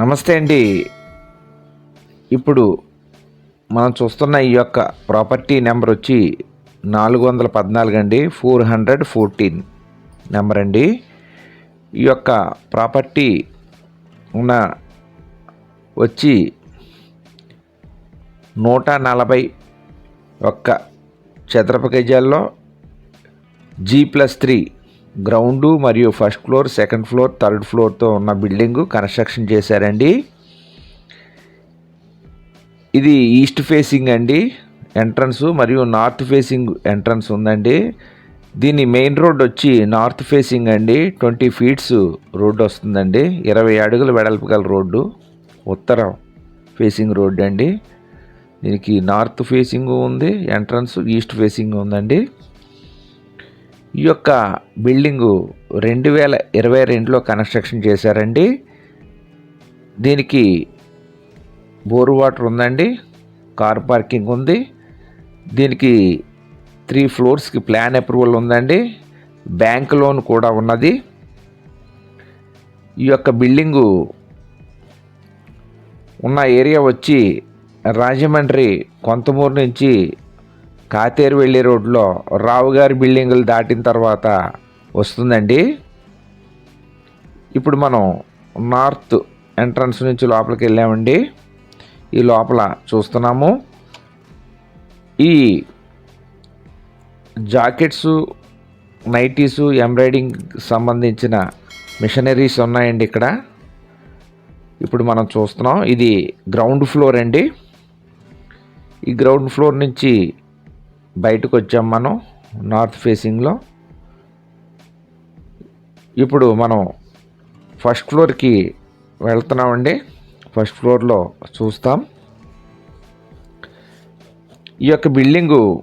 నమస్తే అండి. ఇప్పుడు మనం చూస్తున్న ఈ యొక్క ప్రాపర్టీ నెంబర్ వచ్చి నాలుగు వందల పద్నాలుగు అండి. ఫోర్ హండ్రెడ్ ఫోర్టీన్ నెంబర్ అండి. ఈ యొక్క ప్రాపర్టీ ఉన్న వచ్చి నూట నలభై ఒక్క చదరపు గజాల్లో జీ ప్లస్ త్రీ గ్రౌండు మరియు first floor second floor third ఫ్లోర్తో ఉన్న బిల్డింగు కన్స్ట్రక్షన్ చేశారండి. ఇది ఈస్ట్ ఫేసింగ్ అండి ఎంట్రన్స్ మరియు నార్త్ ఫేసింగ్ ఎంట్రన్స్ ఉందండి. దీని మెయిన్ రోడ్ వచ్చి నార్త్ ఫేసింగ్ అండి ట్వంటీ ఫీట్స్ రోడ్డు వస్తుందండి ఇరవై అడుగుల వెడల్పు గల రోడ్డు ఉత్తరం ఫేసింగ్ రోడ్డు అండి. దీనికి నార్త్ ఫేసింగ్ ఉంది ఎంట్రన్స్ ఈస్ట్ ఫేసింగ్ ఉందండి. ఈ యొక్క బిల్డింగు రెండు వేల ఇరవై రెండులో కన్స్ట్రక్షన్ చేశారండి. దీనికి బోర్ వాటర్ ఉందండి. కార్ పార్కింగ్ ఉంది. దీనికి త్రీ ఫ్లోర్స్కి ప్లాన్ అప్రూవల్ ఉందండి. బ్యాంక్ లోన్ కూడా ఉన్నది. ఈ యొక్క బిల్డింగు ఉన్న ఏరియా వచ్చి రాజమండ్రి కొంతమూరు నుంచి కాతేరు వెళ్ళే రోడ్లో రావుగారి బిల్డింగులు దాటిన తర్వాత వస్తుందండి. ఇప్పుడు మనం నార్త్ ఎంట్రన్స్ నుంచి లోపలికి వెళ్ళామండి. ఈ లోపల చూస్తున్నాము. ఈ జాకెట్స్ నైటీసు ఎంబ్రాయిడింగ్ సంబంధించిన మిషనరీస్ ఉన్నాయండి ఇక్కడ. ఇప్పుడు మనం చూస్తున్నాం. ఇది గ్రౌండ్ ఫ్లోర్ అండి. ఈ గ్రౌండ్ ఫ్లోర్ నుంచి బయటకు వచ్చాం మనం నార్త్ ఫేసింగ్లో. ఇప్పుడు మనం ఫస్ట్ ఫ్లోర్కి వెళ్తున్నామండి. ఫస్ట్ ఫ్లోర్లో చూస్తాం. ఈ యొక్క బిల్డింగు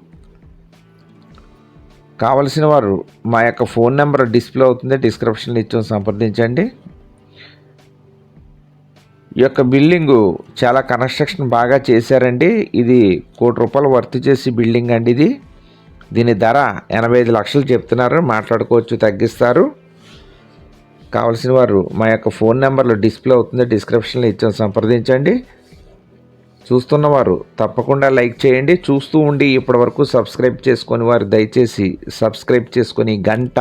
కావలసిన వారు మా యొక్క ఫోన్ నెంబర్ డిస్ప్లే అవుతుంది డిస్క్రిప్షన్లో ఇచ్చాం సంప్రదించండి. ఈ యొక్క బిల్డింగు చాలా కన్స్ట్రక్షన్ బాగా చేశారండి. ఇది కోటి రూపాయలు వర్త్ చేసి బిల్డింగ్ అండి ఇది. దీని ధర ఎనభై ఐదు లక్షలు చెప్తున్నారు. మాట్లాడుకోవచ్చు తగ్గిస్తారు. కావలసిన వారు మా యొక్క ఫోన్ నెంబర్లో డిస్ప్లే అవుతుంది. డిస్క్రిప్షన్లో ఇచ్చాం సంప్రదించండి. చూస్తున్నవారు తప్పకుండా లైక్ చేయండి. చూస్తూ ఉండి ఇప్పటివరకు సబ్స్క్రైబ్ చేసుకొని వారు దయచేసి సబ్స్క్రైబ్ చేసుకొని గంట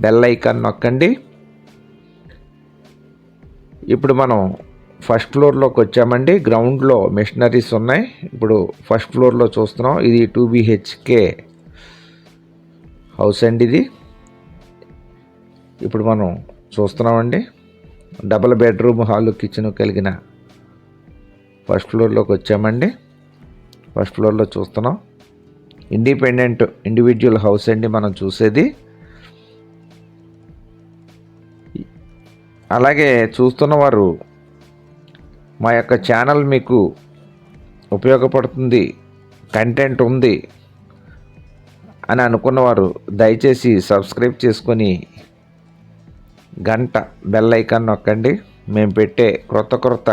బెల్ ఐకాన్ నొక్కండి. ఇప్పుడు మనం ఫస్ట్ ఫ్లోర్లోకి వచ్చామండి. గ్రౌండ్లో మెషినరీస్ ఉన్నాయి. ఇప్పుడు ఫస్ట్ ఫ్లోర్లో చూస్తున్నాం. ఇది టూ బిహెచ్కే హౌస్ అండి ఇది. ఇప్పుడు మనం చూస్తున్నామండి. డబల్ బెడ్రూమ్ హాల్ కిచెన్ కలిగిన ఫస్ట్ ఫ్లోర్లోకి వచ్చామండి. ఫస్ట్ ఫ్లోర్లో చూస్తున్నాం. ఇండిపెండెంట్ ఇండివిజువల్ హౌస్ అండి మనం చూసేది. అలాగే చూస్తున్న వారు మా యొక్క ఛానల్ మీకు ఉపయోగపడుతుంది కంటెంట్ ఉంది అని అనుకున్నవారు దయచేసి సబ్స్క్రైబ్ చేసుకొని గంట బెల్ ఐకాన్ నొక్కండి. మేము పెట్టే క్రొత్త క్రొత్త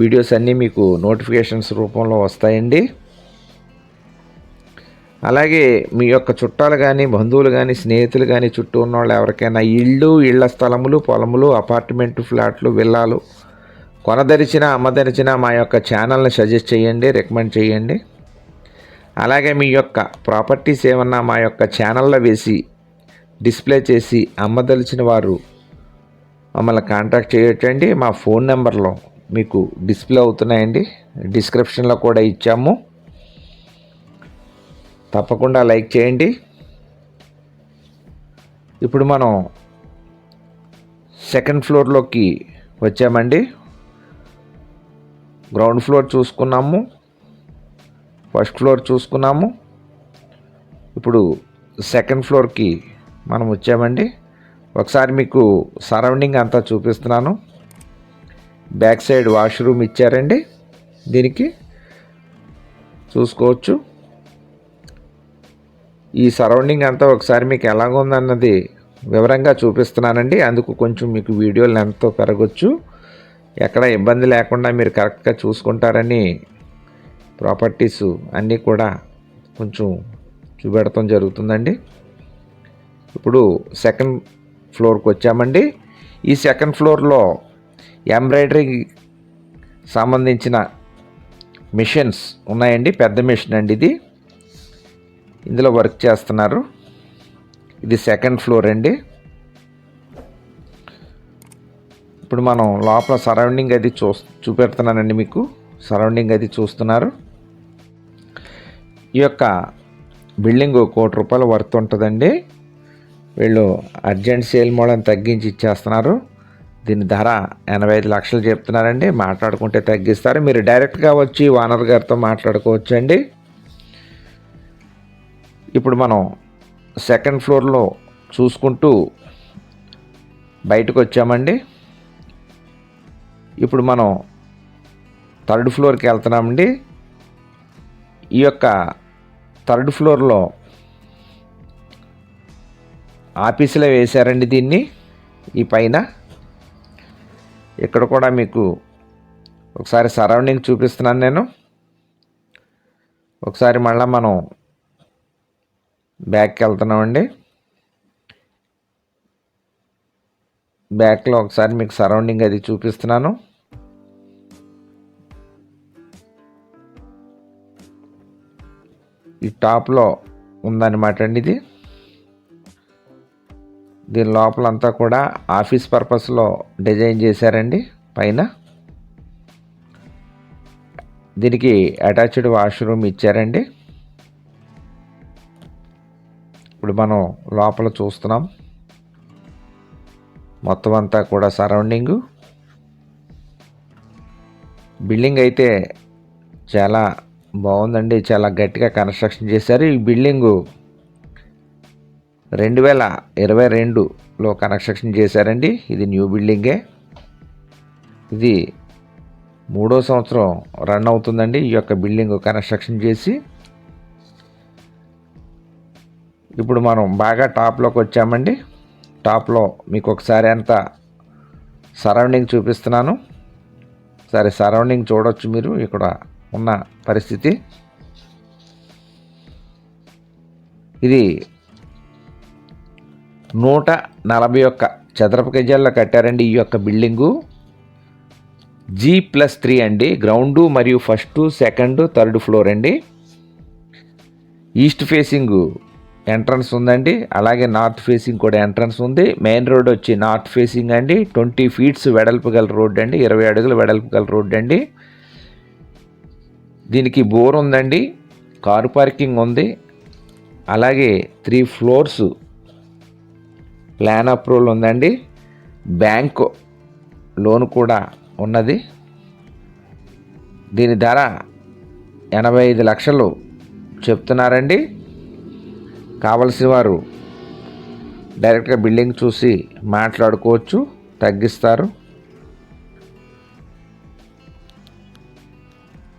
వీడియోస్ అన్నీ మీకు నోటిఫికేషన్స్ రూపంలో వస్తాయండి. అలాగే మీ యొక్క చుట్టాలు కానీ బంధువులు కానీ స్నేహితులు కానీ చుట్టూ ఉన్న వాళ్ళు ఎవరికైనా ఇళ్ళు ఇళ్ళ స్థలములు పొలములు అపార్ట్మెంట్ ఫ్లాట్లు విల్లాలు కొనదరిచిన అమ్మదరిచిన మా యొక్క ఛానల్ని సజెస్ట్ చేయండి రికమెండ్ చేయండి. అలాగే మీ యొక్క ప్రాపర్టీస్ ఏమన్నా మా యొక్క ఛానల్లో వేసి డిస్ప్లే చేసి అమ్మదలిచిన వారు మమ్మల్ని కాంటాక్ట్ చేయొచ్చండి. మా ఫోన్ నెంబర్లో మీకు డిస్ప్లే అవుతున్నాయండి. డిస్క్రిప్షన్లో కూడా ఇచ్చాము. తప్పకుండా లైక్ చేయండి. ఇప్పుడు మనం సెకండ్ ఫ్లోర్లోకి వచ్చామండి. గ్రౌండ్ ఫ్లోర్ చూసుకున్నాము ఫస్ట్ ఫ్లోర్ చూసుకున్నాము. ఇప్పుడు సెకండ్ ఫ్లోర్కి మనం వచ్చామండి. ఒకసారి మీకు సరౌండింగ్ అంతా చూపిస్తున్నాను. బ్యాక్ సైడ్ వాష్రూమ్ ఇచ్చారండి దీనికి. చూసుకోవచ్చు. ఈ సరౌండింగ్ అంతా ఒకసారి మీకు ఎలాగుందన్నది వివరంగా చూపిస్తున్నానండి. అందుకు కొంచెం మీకు వీడియో లెంత్ పెరగచ్చు. ఎక్కడ ఇబ్బంది లేకుండా మీరు కరెక్ట్గా చూసుకుంటారని ప్రాపర్టీస్ అన్నీ కూడా కొంచెం చూపెడతాం జరుగుతుందండి. ఇప్పుడు సెకండ్ ఫ్లోర్కి వచ్చామండి. ఈ సెకండ్ ఫ్లోర్లో ఎంబ్రాయిడరీ సంబంధించిన మిషన్స్ ఉన్నాయండి. పెద్ద మిషన్ అండి ఇది. ఇందులో వర్క్ చేస్తున్నారు. ఇది సెకండ్ ఫ్లోర్ అండి. ఇప్పుడు మనం లోపల సరౌండింగ్ అది చూ చూపెడుతున్నానండి మీకు. సరౌండింగ్ అది చూస్తున్నారు. ఈ యొక్క బిల్డింగ్ కోటి రూపాయలు వర్త్ ఉంటుందండి. వీళ్ళు అర్జెంట్ సేల్ మోడల్ని తగ్గించి ఇచ్చేస్తున్నారు. దీని ధర ఎనభై ఐదు లక్షలు చెప్తున్నారండి. మాట్లాడుకుంటే తగ్గిస్తారు. మీరు డైరెక్ట్గా వచ్చి ఓనర్ గారితో మాట్లాడుకోవచ్చు అండి ఇప్పుడు మనం సెకండ్ ఫ్లోర్లో చూసుకుంటూ బయటకు వచ్చామండి. ఇప్పుడు మనం థర్డ్ ఫ్లోర్కి వెళ్తున్నామండి. ఈ యొక్క థర్డ్ ఫ్లోర్లో ఆఫీసులో వేశారండి దీన్ని. ఈ పైన ఇక్కడ కూడా మీకు ఒకసారి సరౌండింగ్ చూపిస్తున్నాను నేను. ఒకసారి మళ్ళీ మనం బ్యాక్కి వెళ్తున్నామండి. బ్యాక్లో ఒకసారి మీకు సరౌండింగ్ అది చూపిస్తున్నాను. ఈ టాప్లో ఉందన్నమాట అండి ఇది. దీని లోపలంతా కూడా ఆఫీస్ పర్పస్లో డిజైన్ చేశారండి పైన. దీనికి అటాచ్డ్ వాష్రూమ్ ఇచ్చారండి. ఇప్పుడు మనం లోపల చూస్తున్నాం. మొత్తం అంతా కూడా సరౌండింగు. బిల్డింగ్ అయితే చాలా బాగుందండి చాలా గట్టిగా కన్స్ట్రక్షన్ చేశారు. ఈ బిల్డింగు రెండు వేల ఇరవై రెండులో కన్స్ట్రక్షన్ చేశారండి. ఇది న్యూ బిల్డింగే. ఇది మూడో సంవత్సరం రన్ అవుతుందండి ఈ యొక్క బిల్డింగ్ కన్స్ట్రక్షన్ చేసి. ఇప్పుడు మనం బాగా టాప్లోకి వచ్చామండి. టాప్లో మీకు ఒకసారి అంత సరౌండింగ్ చూపిస్తున్నాను. సరే సరౌండింగ్ చూడవచ్చు మీరు ఇక్కడ ఉన్న పరిస్థితి. ఇది నూట నలభై ఒక్క చదరపు గజాల్లో కట్టారండి ఈ యొక్క బిల్డింగు. జీ ప్లస్ త్రీ అండి గ్రౌండు మరియు ఫస్ట్ సెకండ్ థర్డ్ ఫ్లోర్ అండి. ఈస్ట్ ఫేసింగ్ ఎంట్రన్స్ ఉందండి. అలాగే నార్త్ ఫేసింగ్ కూడా ఎంట్రన్స్ ఉంది. మెయిన్ రోడ్ వచ్చి నార్త్ ఫేసింగ్ అండి. ట్వంటీ ఫీట్స్ వెడల్పు గల రోడ్ అండి. ఇరవై అడుగులు వెడల్పు గల రోడ్ అండి. దీనికి బోర్ ఉందండి. కారు పార్కింగ్ ఉంది. అలాగే త్రీ ఫ్లోర్స్ ప్లాన్ అప్రూవల్ ఉందండి. బ్యాంక్ లోన్ కూడా ఉన్నది. దీని ధర ఎనభై ఐదు లక్షలు చెప్తున్నారండి. కావలసిన వారు డైరెక్ట్గా బిల్డింగ్ చూసి మాట్లాడుకోవచ్చు తగ్గిస్తారు.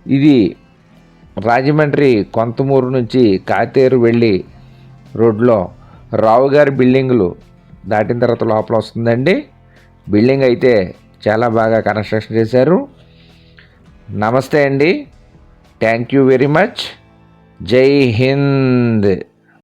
ఇది రాజమండ్రి కొంతమూరు నుంచి కాతేరు వెళ్ళి రోడ్లో రావు గారి బిల్డింగులు దాటిన తర్వాత లోపల వస్తుందండి. బిల్డింగ్ అయితే చాలా బాగా కన్స్ట్రక్షన్ చేశారు. నమస్తే అండి. Thank you very much. Jai Hind.